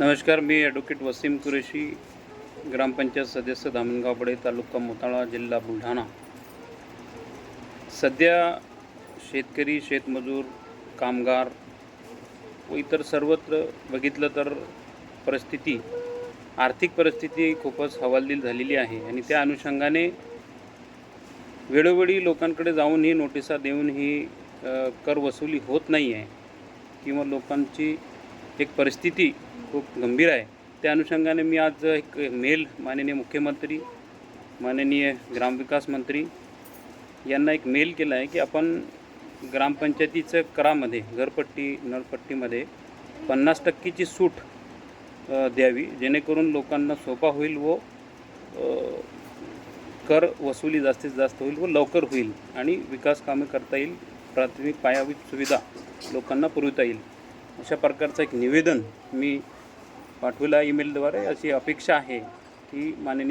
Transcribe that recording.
नमस्कार मी ॲडव्होकेट वसीम कुरेशी ग्रामपंचायत सदस्य धामणगावपडे तालुका मोताळा जिल्हा बुलढाणा. सध्या शेतकरी शेतमजूर कामगार व इतर सर्वत्र बघितलं तर परिस्थिती आर्थिक परिस्थिती खूपच हवालदिल झालेली आहे आणि त्या अनुषंगाने वेळोवेळी लोकांकडे जाऊन ही नोटिसा देऊन ही कर वसुली होत नाही आहे किंवा लोकांची एक परिस्थिती खूप गंभीर आहे. त्या अनुषंगाने मी आज एक मेल माननीय मुख्यमंत्री माननीय ग्रामविकास मंत्री यांना एक मेल केला आहे की आपण ग्रामपंचायतीचं करामध्ये घरपट्टी नळपट्टीमध्ये पन्नास टक्केची सूट द्यावी जेणेकरून लोकांना सोपा होईल व कर वसुली जास्तीत जास्त होईल व लवकर होईल आणि विकास कामे करता येईल प्राथमिक पायाभूत सुविधा लोकांना पुरवता येईल. अशा प्रकारचं एक निवेदन मी पाठवलं ईमेलद्वारे अशी अपेक्षा आहे की माननीय